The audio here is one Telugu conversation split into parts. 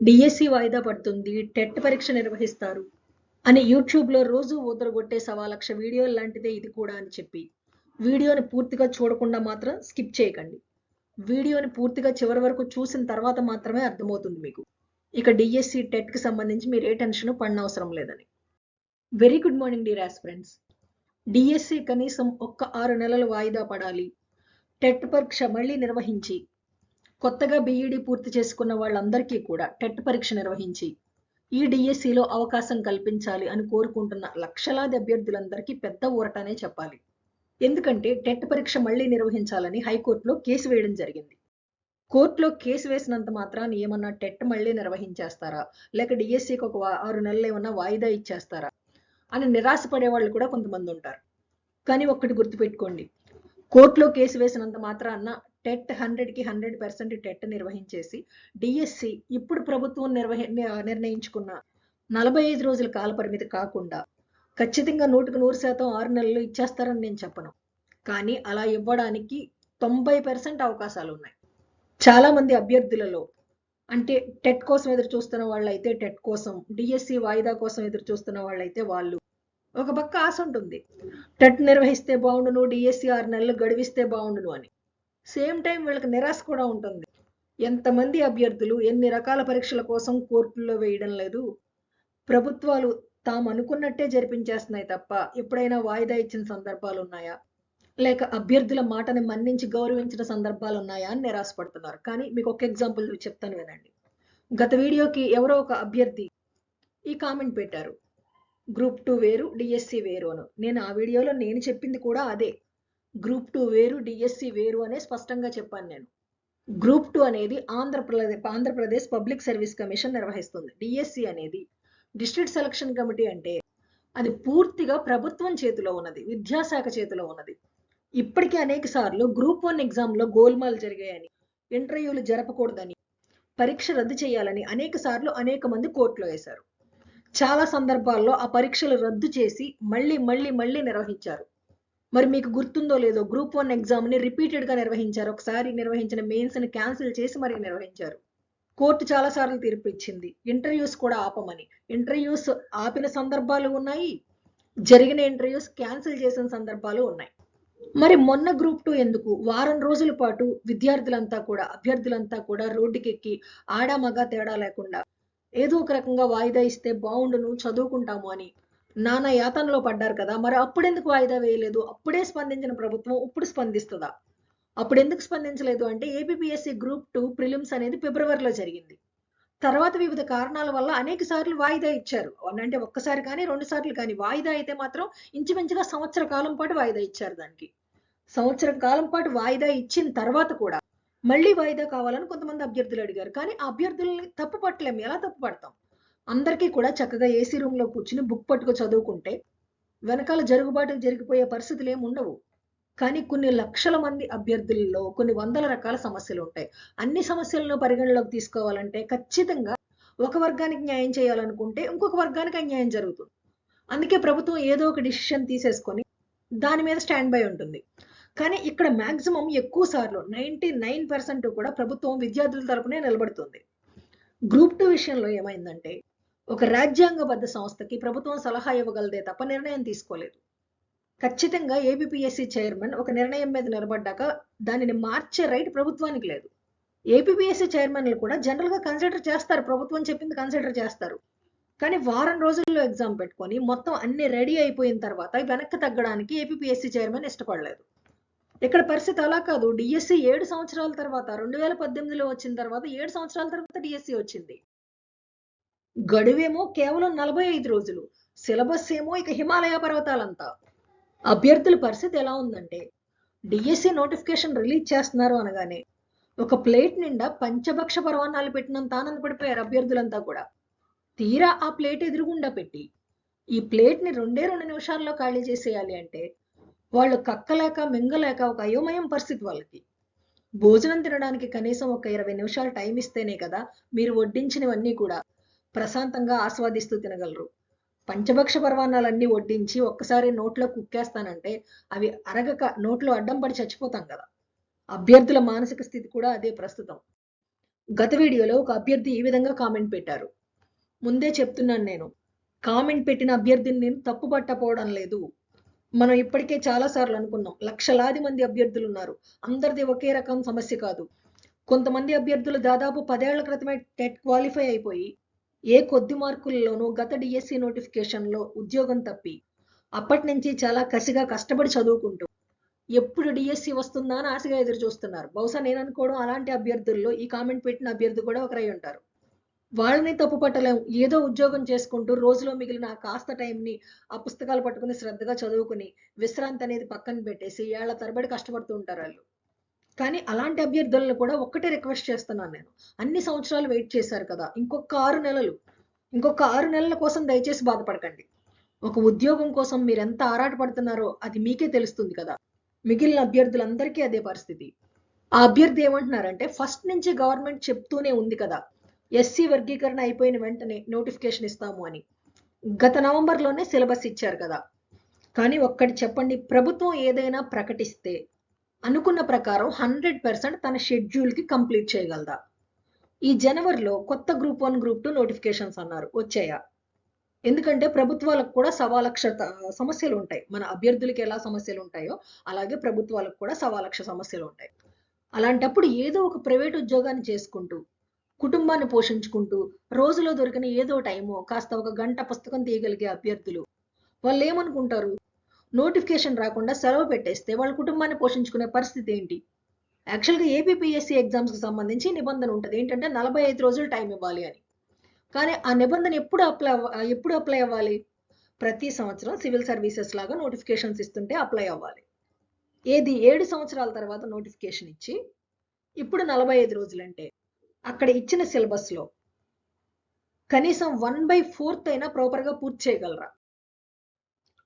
డిఎస్సి వాయిదా పడుతుంది టెట్ పరీక్ష నిర్వహిస్తారు అని యూట్యూబ్లో రోజు ఊదరగొట్టే సవాలక్ష వీడియో వీడియోలు లాంటిదే ఇది కూడా అని చెప్పి వీడియోని పూర్తిగా చూడకుండా మాత్రం స్కిప్ చేయకండి. వీడియోని పూర్తిగా చివరి వరకు చూసిన తర్వాత మాత్రమే అర్థమవుతుంది మీకు. ఇక డిఎస్సి టెట్కి సంబంధించి మీరు ఏ టెన్షన్ పడనవసరం అవసరం లేదని. Very good morning dear aspirants. DSC కనీసం ఒక్క ఆరు నెలలు వాయిదా పడాలి. టెట్ పరీక్ష మళ్ళీ నిర్వహించి కొత్తగా బీఈడీ పూర్తి చేసుకున్న వాళ్ళందరికీ కూడా టెట్ పరీక్ష నిర్వహించి ఈ డిఎస్సిలో అవకాశం కల్పించాలి అని కోరుకుంటున్న లక్షలాది అభ్యర్థులందరికీ పెద్ద ఊరటనే చెప్పాలి. ఎందుకంటే టెట్ పరీక్ష మళ్ళీ నిర్వహించాలని హైకోర్టులో కేసు వేయడం జరిగింది. కోర్టులో కేసు వేసినంత మాత్రాన్ని ఏమన్నా టెట్ మళ్ళీ నిర్వహించేస్తారా? లేక డిఎస్సికి ఒక ఆరు నెలలు ఏమన్నా వాయిదా ఇచ్చేస్తారా? అని నిరాశపడే వాళ్ళు కూడా కొంతమంది ఉంటారు. కానీ ఒక్కటి గుర్తుపెట్టుకోండి. కోర్టులో కేసు వేసినంత మాత్రాన్న టెట్ హండ్రెడ్కి హండ్రెడ్ పర్సెంట్ టెట్ నిర్వహించేసి డిఎస్సి ఇప్పుడు ప్రభుత్వం నిర్వహి నిర్ణయించుకున్న నలభై ఐదు రోజుల కాల పరిమితి కాకుండా ఖచ్చితంగా నూటికి నూరు శాతం ఆరు నెలలు ఇచ్చేస్తారని నేను చెప్పను. కానీ అలా ఇవ్వడానికి తొంభై పర్సెంట్ అవకాశాలు ఉన్నాయి. చాలా మంది అభ్యర్థులలో అంటే టెట్ కోసం ఎదురు చూస్తున్న వాళ్ళైతే టెట్ కోసం డిఎస్సి వాయిదా కోసం ఎదురు చూస్తున్న వాళ్ళైతే వాళ్ళు ఒక పక్క ఆశ ఉంటుంది. టెట్ నిర్వహిస్తే బాగుండును డిఎస్సి ఆరు నెలలు గడివిస్తే బాగుండును అని. సేమ్ టైం వీళ్ళకి నిరాశ కూడా ఉంటుంది. ఎంతమంది అభ్యర్థులు ఎన్ని రకాల పరీక్షల కోసం కోర్టుల్లో వేయడం లేదు. ప్రభుత్వాలు తాము అనుకున్నట్టే జరిపించేస్తున్నాయి తప్ప ఎప్పుడైనా వాయిదా ఇచ్చిన సందర్భాలు ఉన్నాయా? లేక అభ్యర్థుల మాటని మన్నించి గౌరవించిన సందర్భాలు ఉన్నాయా అని నిరాశపడుతున్నారు. కానీ మీకు ఒక ఎగ్జాంపుల్ చెప్తాను వినండి. గత వీడియోకి ఎవరో ఒక అభ్యర్థి ఈ కామెంట్ పెట్టారు. గ్రూప్ టూ వేరు డిఎస్సి వేరు అని. నేను ఆ వీడియోలో నేను చెప్పింది కూడా అదే. గ్రూప్ టూ వేరు డిఎస్సి వేరు అనే స్పష్టంగా చెప్పాను నేను. గ్రూప్ టూ అనేది Andhra Pradesh Andhra Pradesh public service commission నిర్వహిస్తుంది. డిఎస్సి అనేది డిస్ట్రిక్ట్ సెలక్షన్ కమిటీ అంటే అది పూర్తిగా ప్రభుత్వం చేతిలో ఉన్నది విద్యాశాఖ చేతిలో ఉన్నది. ఇప్పటికే అనేక సార్లు గ్రూప్ వన్ ఎగ్జామ్లో గోల్మాల్ జరిగాయని ఇంటర్వ్యూలు జరపకూడదని పరీక్ష రద్దు చేయాలని అనేక సార్లు అనేక మంది కోర్టులో వేశారు. చాలా సందర్భాల్లో ఆ పరీక్షలు రద్దు చేసి మళ్ళీ మళ్ళీ మళ్ళీ నిర్వహించారు. మరి మీకు గుర్తుందో లేదో గ్రూప్ వన్ ఎగ్జామ్ని రిపీటెడ్గా నిర్వహించారు. ఒకసారి నిర్వహించిన మెయిన్స్ని క్యాన్సిల్ చేసి మరి నిర్వహించారు. కోర్టు చాలా సార్లు తీర్పు ఇచ్చింది. ఇంటర్వ్యూస్ కూడా ఆపమని. ఇంటర్వ్యూస్ ఆపిన సందర్భాలు ఉన్నాయి. జరిగిన ఇంటర్వ్యూస్ క్యాన్సిల్ చేసిన సందర్భాలు ఉన్నాయి. మరి మొన్న గ్రూప్ టూ ఎందుకు? వారం రోజుల పాటు విద్యార్థులంతా కూడా అభ్యర్థులంతా కూడా రోడ్డుకెక్కి ఆడా మగ తేడా లేకుండా ఏదో ఒక రకంగా వాయిదా ఇస్తే బాగుండును చదువుకుంటాము అని నానా యాతనలో పడ్డారు కదా మరి అప్పుడెందుకు వాయిదా వేయలేదు? అప్పుడే స్పందించిన ప్రభుత్వం ఇప్పుడు స్పందిస్తుందా? అప్పుడు ఎందుకు స్పందించలేదు అంటే ఏపీపీఎస్సీ గ్రూప్ టూ ప్రిలిమ్స్ అనేది ఫిబ్రవరిలో జరిగింది. తర్వాత వివిధ కారణాల వల్ల అనేక సార్లు వాయిదా ఇచ్చారు. అంటే ఒక్కసారి కానీ రెండు సార్లు కానీ వాయిదా అయితే మాత్రం ఇంచుమించుగా సంవత్సర కాలం పాటు వాయిదా ఇచ్చారు దానికి. సంవత్సరం కాలం పాటు వాయిదా ఇచ్చిన తర్వాత కూడా మళ్ళీ వాయిదా కావాలని కొంతమంది అభ్యర్థులు అడిగారు. కానీ అభ్యర్థుల్ని తప్పు పట్టలేము. ఎలా తప్పు పడతాం? అందరికీ కూడా చక్కగా ఏసీ రూమ్లో కూర్చుని బుక్ పట్టుకు చదువుకుంటే వెనకాల జరుగుబాటు జరిగిపోయే పరిస్థితులు ఏమి ఉండవు. కానీ కొన్ని లక్షల మంది అభ్యర్థుల్లో కొన్ని వందల రకాల సమస్యలు ఉంటాయి. అన్ని సమస్యలను పరిగణలోకి తీసుకోవాలంటే ఖచ్చితంగా ఒక వర్గానికి న్యాయం చేయాలనుకుంటే ఇంకొక వర్గానికి అన్యాయం జరుగుతుంది. అందుకే ప్రభుత్వం ఏదో ఒక డిసిషన్ తీసేసుకొని దాని మీద స్టాండ్ బై ఉంటుంది. కానీ ఇక్కడ మాక్సిమం ఎక్కువ సార్లు నైంటీ నైన్ పర్సెంట్ కూడా ప్రభుత్వం విద్యార్థుల తరపునే నిలబడుతుంది. గ్రూప్ టూ విషయంలో ఏమైందంటే ఒక రాజ్యాంగబద్ధ సంస్థకి ప్రభుత్వం సలహా ఇవ్వగలదే తప్ప నిర్ణయం తీసుకోలేదు. ఖచ్చితంగా ఏపీపీఎస్సీ చైర్మన్ ఒక నిర్ణయం మీద నిలబడ్డాక దానిని మార్చే రైట్ ప్రభుత్వానికి లేదు. ఏపీపీఎస్సీ చైర్మన్లు కూడా జనరల్గా కన్సిడర్ చేస్తారు. ప్రభుత్వం చెప్పింది కన్సిడర్ చేస్తారు. కానీ వారం రోజుల్లో ఎగ్జామ్ పెట్టుకొని మొత్తం అన్ని రెడీ అయిపోయిన తర్వాత వెనక్కి తగ్గడానికి ఏపీపీఎస్సీ చైర్మన్ ఇష్టపడలేదు. ఇక్కడ పరిస్థితి అలా కాదు. డిఎస్సి ఏడు సంవత్సరాల తర్వాత రెండు వేల పద్దెనిమిదిలో వచ్చిన తర్వాత ఏడు సంవత్సరాల తర్వాత డిఎస్సి వచ్చింది. గడువేమో కేవలం నలభై ఐదు రోజులు. సిలబస్ ఏమో ఇక హిమాలయ పర్వతాలంతా. అభ్యర్థుల పరిస్థితి ఎలా ఉందంటే డిఎస్సి నోటిఫికేషన్ రిలీజ్ చేస్తున్నారు అనగానే ఒక ప్లేట్ నిండా పంచభక్ష పర్వాణాలు పెట్టినంత ఆనందపడిపోయారు అభ్యర్థులంతా కూడా. తీరా ఆ ప్లేట్ ఎదురుగుండా పెట్టి ఈ ప్లేట్ని రెండే రెండు నిమిషాల్లో ఖాళీ చేసేయాలి అంటే వాళ్ళు కక్కలేక మింగలేక ఒక అయోమయం పరిస్థితి వాళ్ళకి. భోజనం తినడానికి కనీసం ఒక ఇరవై నిమిషాలు టైం ఇస్తేనే కదా మీరు వడ్డించినవన్నీ కూడా. ప్రశాంతంగా ఆస్వాదిస్తూ తినగలరు. పంచభక్ష పర్వాణాలన్నీ వడ్డించి ఒక్కసారి నోట్లో కుక్కేస్తానంటే అవి అరగక నోట్లో అడ్డం పడి చచ్చిపోతాం కదా. అభ్యర్థుల మానసిక స్థితి కూడా అదే ప్రస్తుతం. గత వీడియోలో ఒక అభ్యర్థి ఈ విధంగా కామెంట్ పెట్టారు. ముందే చెప్తున్నాను నేను కామెంట్ పెట్టిన అభ్యర్థిని నేను తప్పు పట్టపోవడం లేదు. మనం ఇప్పటికే చాలా సార్లు అనుకున్నాం లక్షలాది మంది అభ్యర్థులు ఉన్నారు. అందరిది ఒకే రకం సమస్య కాదు. కొంతమంది అభ్యర్థులు దాదాపు పదేళ్ళ క్రితమే టెట్ క్వాలిఫై అయిపోయి ఏ కొద్ది మార్కుల్లోనూ గత డిఎస్సి నోటిఫికేషన్లో ఉద్యోగం తప్పి. అప్పటి నుంచి చాలా కసిగా కష్టపడి చదువుకుంటూ. ఎప్పుడు డిఎస్సి వస్తుందా అని ఆశగా ఎదురు చూస్తున్నారు. బహుశా నేను అనుకోవడం అలాంటి అభ్యర్థుల్లో ఈ కామెంట్ పెట్టిన అభ్యర్థి కూడా ఒకరై ఉంటారు. వాళ్ళని తప్పు పట్టలేం. ఏదో ఉద్యోగం చేసుకుంటూ రోజులో మిగిలిన కాస్త టైంని ఆ పుస్తకాలు పట్టుకుని శ్రద్ధగా చదువుకుని విశ్రాంతి అనేది పక్కన పెట్టేసి ఏళ్ళ తరబడి కష్టపడుతూ ఉంటారు వాళ్ళు. కానీ అలాంటి అభ్యర్థులను కూడా ఒక్కటే రిక్వెస్ట్ చేస్తున్నాను నేను. అన్ని సంవత్సరాలు వెయిట్ చేశారు కదా. ఇంకొక ఆరు నెలలు. ఇంకొక ఆరు నెలల కోసం దయచేసి బాధపడకండి. ఒక ఉద్యోగం కోసం మీరు ఎంత ఆరాటపడుతున్నారో అది మీకే తెలుస్తుంది కదా. మిగిలిన అభ్యర్థులందరికీ అదే పరిస్థితి. ఆ అభ్యర్థి ఏమంటున్నారంటే ఫస్ట్ నుంచి గవర్నమెంట్ చెప్తూనే ఉంది కదా. ఎస్సీ వర్గీకరణ అయిపోయిన వెంటనే నోటిఫికేషన్ ఇస్తాము అని. గత నవంబర్లోనే సిలబస్ ఇచ్చారు కదా. కానీ ఒక్కటి చెప్పండి ప్రభుత్వం ఏదైనా ప్రకటిస్తే అనుకున్న ప్రకారం హండ్రెడ్ పర్సెంట్ తన షెడ్యూల్కి కంప్లీట్ చేయగలదా? ఈ జనవరిలో కొత్త group one group two notifications అన్నారు. వచ్చాయా? ఎందుకంటే ప్రభుత్వాలకు కూడా సవాలక్ష సమస్యలు ఉంటాయి మన అభ్యర్థులకి ఎలా సమస్యలు ఉంటాయో అలాగే ప్రభుత్వాలకు కూడా సవాలక్ష సమస్యలు ఉంటాయి అలాంటప్పుడు ఏదో ఒక ప్రైవేట్ ఉద్యోగాన్ని చేసుకుంటూ కుటుంబాన్ని పోషించుకుంటూ రోజులో దొరికిన ఏదో టైము కాస్త ఒక గంట పుస్తకం తీయగలిగే అభ్యర్థులు వాళ్ళు ఏమనుకుంటారు నోటిఫికేషన్ రాకుండా సెలవు పెట్టేస్తే వాళ్ళ కుటుంబాన్ని పోషించుకునే పరిస్థితి ఏంటి? యాక్చువల్గా ఏపీపీఎస్సీ ఎగ్జామ్స్కి సంబంధించి నిబంధన ఉంటుంది. ఏంటంటే నలభై ఐదు రోజులు టైం ఇవ్వాలి అని. కానీ ఆ నిబంధన ఎప్పుడు అప్లై ఎప్పుడు అప్లై అవ్వాలి? ప్రతి సంవత్సరం సివిల్ సర్వీసెస్ లాగా నోటిఫికేషన్స్ ఇస్తుంటే అప్లై అవ్వాలి. ఏది? ఏడు సంవత్సరాల తర్వాత నోటిఫికేషన్ ఇచ్చి ఇప్పుడు నలభై ఐదు రోజులంటే అక్కడ ఇచ్చిన సిలబస్లో కనీసం వన్ బై ఫోర్త్ అయినా ప్రాపర్గా పూర్తి చేయగలరా?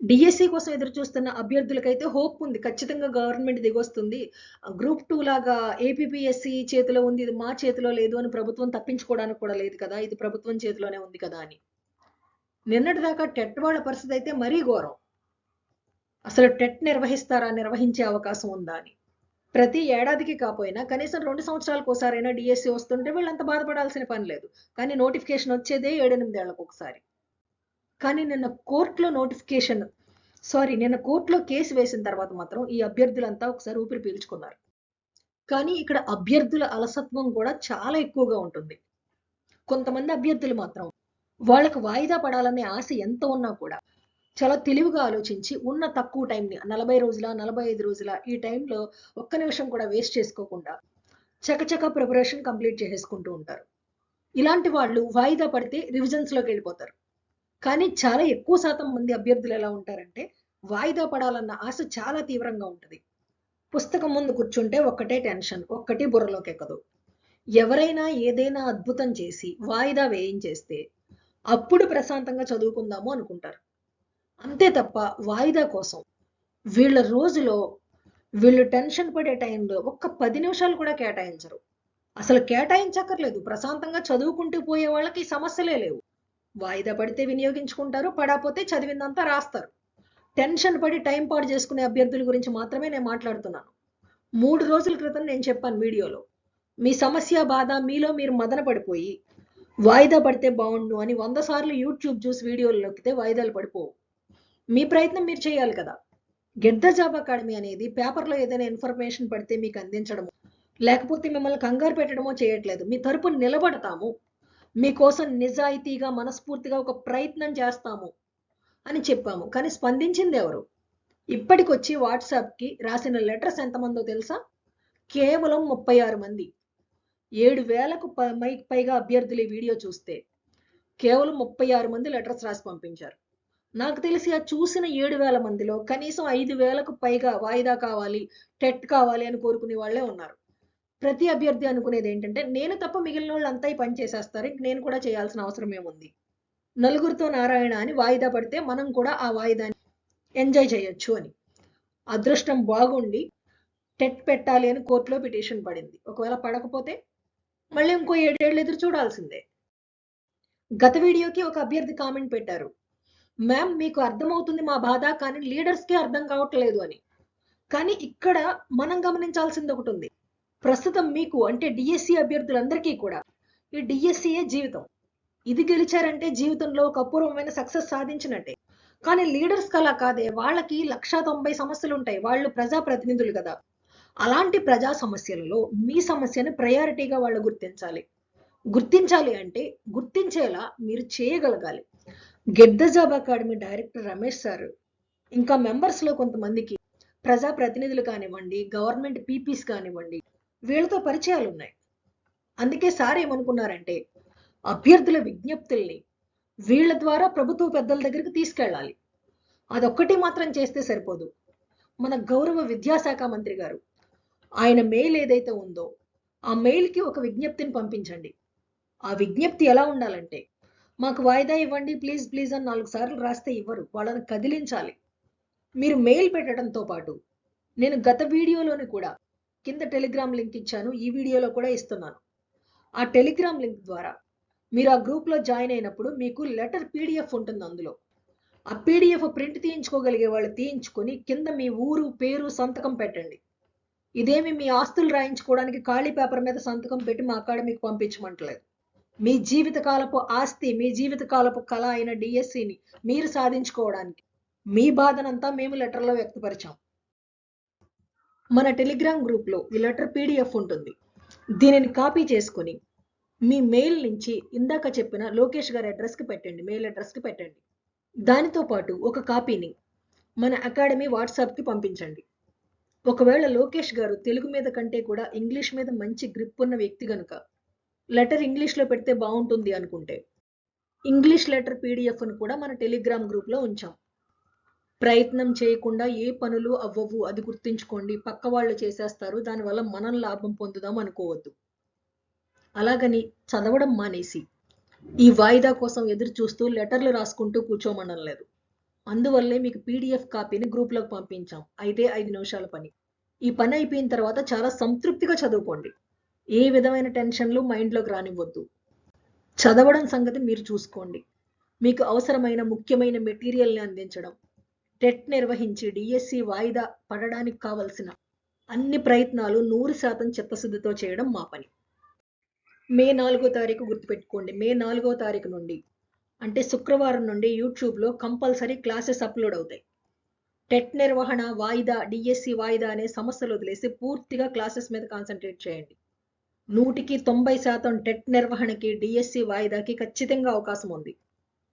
డిఎస్సి కోసం ఎదురు చూస్తున్న అభ్యర్థులకైతే హోప్ ఉంది. ఖచ్చితంగా గవర్నమెంట్ దిగొస్తుంది. గ్రూప్ టూ లాగా ఏపీపీఎస్సి చేతిలో ఉంది. ఇది మా చేతిలో లేదు అని ప్రభుత్వం తప్పించుకోవడానికి కూడా లేదు కదా. ఇది ప్రభుత్వం చేతిలోనే ఉంది కదా అని. నిన్నటిదాకా టెట్ వాళ్ళ పరిస్థితి అయితే మరీ ఘోరం. అసలు టెట్ నిర్వహిస్తారా నిర్వహించే అవకాశం ఉందా అని. ప్రతి ఏడాదికి కాపోయినా కనీసం రెండు సంవత్సరాలకు ఒకసారైనా డిఎస్సి వస్తుంటే వీళ్ళంత బాధపడాల్సిన పని లేదు. కానీ నోటిఫికేషన్ వచ్చేదే ఏడెనిమిదేళ్ళకు ఒకసారి. కానీ నిన్న కోర్టులో నోటిఫికేషన్ సారీ నిన్న కోర్టులో కేసు వేసిన తర్వాత మాత్రం ఈ అభ్యర్థులంతా ఒకసారి ఊపిరి పీల్చుకున్నారు. కానీ ఇక్కడ అభ్యర్థుల అలసత్వం కూడా చాలా ఎక్కువగా ఉంటుంది. కొంతమంది అభ్యర్థులు మాత్రం వాళ్ళకు వాయిదా పడాలనే ఆశ ఎంత ఉన్నా కూడా చాలా తెలివిగా ఆలోచించి ఉన్న తక్కువ టైంని నలభై రోజుల నలభై ఐదు రోజుల ఈ టైంలో ఒక్క నిమిషం కూడా వేస్ట్ చేసుకోకుండా చకచక ప్రిపరేషన్ కంప్లీట్ చేసేసుకుంటూ ఉంటారు. ఇలాంటి వాళ్ళు వాయిదా పడితే రివిజన్స్లోకి వెళ్ళిపోతారు. కానీ చాలా ఎక్కువ శాతం మంది అభ్యర్థులు ఎలా ఉంటారంటే వాయిదా పడాలన్న ఆశ చాలా తీవ్రంగా ఉంటుంది. పుస్తకం ముందు కూర్చుంటే ఒక్కటే టెన్షన్ ఒక్కటి బుర్రలోకి ఎక్కదు. ఎవరైనా ఏదైనా అద్భుతం చేసి వాయిదా వేయించేస్తే అప్పుడు ప్రశాంతంగా చదువుకుందాము అనుకుంటారు. అంతే తప్ప వాయిదా కోసం వీళ్ళ రోజులో వీళ్ళు టెన్షన్ పడే టైంలో ఒక్క పది నిమిషాలు కూడా కేటాయించరు. అసలు కేటాయించక్కర్లేదు. ప్రశాంతంగా చదువుకుంటూ పోయే వాళ్ళకి ఈ సమస్యలే లేవు. వాయిదా పడితే వినియోగించుకుంటారు పడకపోతే చదివిందంతా రాస్తారు. టెన్షన్ పడి టైం పాడు చేసుకునే అభ్యర్థుల గురించి మాత్రమే నేను మాట్లాడుతున్నాను. మూడు రోజుల క్రితం నేను చెప్పాను వీడియోలో మీ సమస్య బాధ మీలో మీరు మదన పడిపోయి వాయిదా పడితే బాగుండు అని వంద సార్లు యూట్యూబ్ చూసి వీడియోలు నొక్కితే వాయిదాలు పడిపోవు. మీ ప్రయత్నం మీరు చేయాలి కదా. గెట్ ద జాబ్ అకాడమీ అనేది పేపర్లో ఏదైనా ఇన్ఫర్మేషన్ పడితే మీకు అందించడము లేకపోతే మిమ్మల్ని కంగారు పెట్టడమో చేయట్లేదు. మీ తరపున నిలబడతాము. మీకోసం నిజాయితీగా మనస్ఫూర్తిగా ఒక ప్రయత్నం చేస్తాము అని చెప్పాము. కానీ స్పందించింది ఎవరు? ఇప్పటికొచ్చి వాట్సాప్కి రాసిన లెటర్స్ ఎంతమందో తెలుసా? కేవలం ముప్పై ఆరు మంది. ఏడు వేలకు ప- పైగా అభ్యర్థులు ఈ వీడియో చూస్తే కేవలం ముప్పై ఆరు మంది లెటర్స్ రాసి పంపించారు. నాకు తెలిసి ఆ చూసిన ఏడు వేల మందిలో కనీసం ఐదు వేలకు పైగా వాయిదా కావాలి టెట్ కావాలి అని కోరుకునే వాళ్ళే ఉన్నారు. ప్రతి అభ్యర్థి అనుకునేది ఏంటంటే నేను తప్ప మిగిలిన వాళ్ళు అంతా ఈ పని చేసేస్తారు ఇంక నేను కూడా చేయాల్సిన అవసరం ఏముంది? నలుగురితో నారాయణ అని వాయిదా పడితే మనం కూడా ఆ వాయిదాని ఎంజాయ్ చేయొచ్చు అని. అదృష్టం బాగుండి టెట్ పెట్టాలి అని కోర్టులో పిటిషన్ పడింది. ఒకవేళ పడకపోతే మళ్ళీ ఇంకో ఏడేళ్ళు ఎదురు చూడాల్సిందే. గత వీడియోకి ఒక అభ్యర్థి కామెంట్ పెట్టారు. మ్యామ్ మీకు అర్థమవుతుంది మా బాధ కానీ లీడర్స్కి అర్థం కావట్లేదు అని. కానీ ఇక్కడ మనం గమనించాల్సింది ఒకటి ఉంది. ప్రస్తుతం మీకు అంటే డిఎస్సి అభ్యర్థులందరికీ కూడా ఈ డిఎస్సియే జీవితం? ఇది గెలిచారంటే జీవితంలో ఒక అపూర్వమైన సక్సెస్ సాధించినట్టే. కానీ లీడర్స్ అలా కాదే వాళ్ళకి లక్ష తొంభై సమస్యలు ఉంటాయి. వాళ్ళు ప్రజా ప్రతినిధులు కదా. అలాంటి ప్రజా సమస్యలలో మీ సమస్యను ప్రయారిటీగా వాళ్ళు గుర్తించాలి. గుర్తించాలి అంటే గుర్తించేలా మీరు చేయగలగాలి. Get the job academy director Ramesh sir ఇంకా మెంబర్స్లో లో కొంతమందికి ప్రజా ప్రతినిధులు కానివ్వండి గవర్నమెంట్ పీపీస్ కానివ్వండి వీళ్ళతో పరిచయాలు ఉన్నాయి అందుకే సార్ ఏమనుకున్నారంటే అభ్యర్థుల విజ్ఞప్తుల్ని వీళ్ళ ద్వారా ప్రభుత్వ పెద్దల దగ్గరికి తీసుకెళ్ళాలి. అదొక్కటి మాత్రం చేస్తే సరిపోదు. మన గౌరవ విద్యాశాఖ మంత్రి గారు ఆయన మెయిల్ ఏదైతే ఉందో ఆ మెయిల్కి ఒక విజ్ఞప్తిని పంపించండి. ఆ విజ్ఞప్తి ఎలా ఉండాలంటే మాకు వాయిదా ఇవ్వండి ప్లీజ్ ప్లీజ్ అని నాలుగు సార్లు రాస్తే ఇవ్వరు. వాళ్ళని కదిలించాలి. మీరు మెయిల్ పెట్టడంతో పాటు నేను గత వీడియోలోని కూడా కింద టెలిగ్రామ్ లింక్ ఇచ్చాను ఈ వీడియోలో కూడా ఇస్తున్నాను. ఆ టెలిగ్రామ్ లింక్ ద్వారా మీరు ఆ గ్రూప్లో జాయిన్ అయినప్పుడు మీకు లెటర్ పీడిఎఫ్ ఉంటుంది అందులో. ఆ పీడిఎఫ్ ప్రింట్ తీయించుకోగలిగే వాళ్ళు తీయించుకొని కింద మీ ఊరు పేరు సంతకం పెట్టండి. ఇదేమి మీ ఆస్తులు రాయించుకోవడానికి ఖాళీ పేపర్ మీద సంతకం పెట్టి మా అకాడమీకి పంపించమంటలేదు. మీ జీవితకాలపు ఆస్తి మీ జీవితకాలపు కళ అయిన డిఎస్సిని మీరు సాధించుకోవడానికి మీ బాధనంతా మేము లెటర్లో వ్యక్తపరిచాం. మన టెలిగ్రామ్ గ్రూప్లో ఈ లెటర్ పీడిఎఫ్ ఉంటుంది. దీనిని కాపీ చేసుకొని మీ మెయిల్ నుంచి ఇందాక చెప్పిన లోకేష్ గారి అడ్రస్కి పెట్టండి మెయిల్ అడ్రస్కి పెట్టండి. దానితో పాటు ఒక కాపీని మన అకాడమీ వాట్సాప్కి పంపించండి. ఒకవేళ లోకేష్ గారు తెలుగు మీద కంటే కూడా ఇంగ్లీష్ మీద మంచి గ్రిప్ ఉన్న వ్యక్తి గనుక లెటర్ ఇంగ్లీష్లో పెడితే బాగుంటుంది అనుకుంటే ఇంగ్లీష్ లెటర్ పీడిఎఫ్ను కూడా మన టెలిగ్రామ్ గ్రూప్లో ఉంచాం. ప్రయత్నం చేయకుండా ఏ పనులు అవ్వవు అది గుర్తుంచుకోండి. పక్క వాళ్ళు చేసేస్తారు దానివల్ల మనం లాభం పొందుదాం అనుకోవద్దు. అలాగని చదవడం మానేసి ఈ వాయిదా కోసం ఎదురు చూస్తూ లెటర్లు రాసుకుంటూ కూర్చోమనడం లేదు. అందువల్లే మీకు పీడిఎఫ్ కాపీని గ్రూప్లోకి పంపించాం. అయితే ఐదు నిమిషాల పని. ఈ పని అయిపోయిన తర్వాత చాలా సంతృప్తిగా చదువుకోండి. ఏ విధమైన టెన్షన్లు మైండ్లోకి రానివ్వద్దు. చదవడం సంగతి మీరు చూసుకోండి. మీకు అవసరమైన ముఖ్యమైన మెటీరియల్ని అందించడం టెట్ నిర్వహించి డిఎస్సి వాయిదా పడడానికి కావలసిన అన్ని ప్రయత్నాలు నూరు శాతం చిత్తశుద్ధితో చేయడం మా పని. మే నాలుగో తారీఖు గుర్తుపెట్టుకోండి. మే నాలుగో తారీఖు నుండి అంటే శుక్రవారం నుండి యూట్యూబ్లో కంపల్సరీ క్లాసెస్ అప్లోడ్ అవుతాయి. టెట్ నిర్వహణ వాయిదా డిఎస్సి వాయిదా అనే సమస్యలు వదిలేసి పూర్తిగా క్లాసెస్ మీద కాన్సన్ట్రేట్ చేయండి. నూటికి తొంభై శాతం టెట్ నిర్వహణకి డిఎస్సి వాయిదాకి ఖచ్చితంగా అవకాశం ఉంది.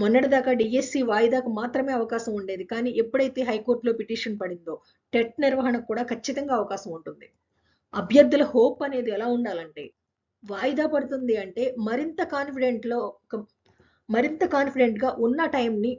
మొన్నటిదాకా డిఎస్సి వాయిదాకు మాత్రమే అవకాశం ఉండేది. కానీ ఎప్పుడైతే హైకోర్టులో పిటిషన్ పడిందో టెట్ నిర్వహణకు కూడా ఖచ్చితంగా అవకాశం ఉంటుంది. అభ్యర్థుల హోప్ అనేది ఎలా ఉండాలంటే వాయిదా పడుతుంది అంటే మరింత కాన్ఫిడెంట్లో మరింత కాన్ఫిడెంట్గా ఉన్న టైంని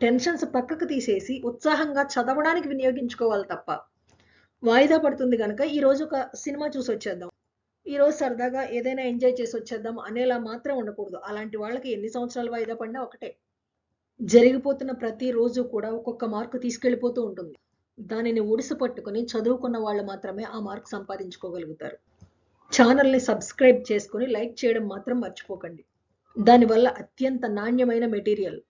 టెన్షన్స్ పక్కకు తీసేసి ఉత్సాహంగా చదవడానికి వినియోగించుకోవాలి తప్ప వాయిదా పడుతుంది కనుక ఈరోజు ఒక సినిమా చూసి వచ్చేద్దాం. ఈరోజు సరదాగా ఏదైనా ఎంజాయ్ చేసి వచ్చేద్దాం అనేలా మాత్రం ఉండకూడదు. అలాంటి వాళ్ళకి ఎన్ని సంవత్సరాలు వాయిదా పడినా ఒకటే. జరిగిపోతున్న ప్రతి రోజు కూడా ఒక్కొక్క మార్కు తీసుకెళ్ళిపోతూ ఉంటుంది. దానిని ఒడిసి పట్టుకుని చదువుకున్న వాళ్ళు మాత్రమే ఆ మార్క్ సంపాదించుకోగలుగుతారు. ఛానల్ని సబ్స్క్రైబ్ చేసుకొని లైక్ చేయడం మాత్రం మర్చిపోకండి. దానివల్ల అత్యంత నాణ్యమైన మెటీరియల్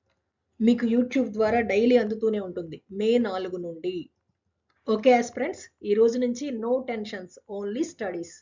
మీకు యూట్యూబ్ ద్వారా డైలీ అందుతూనే ఉంటుంది. మే నాలుగు నుండి. ఓకే యాస్ ఫ్రెండ్స్ ఈ రోజు నుంచి నో టెన్షన్స్ ఓన్లీ స్టడీస్.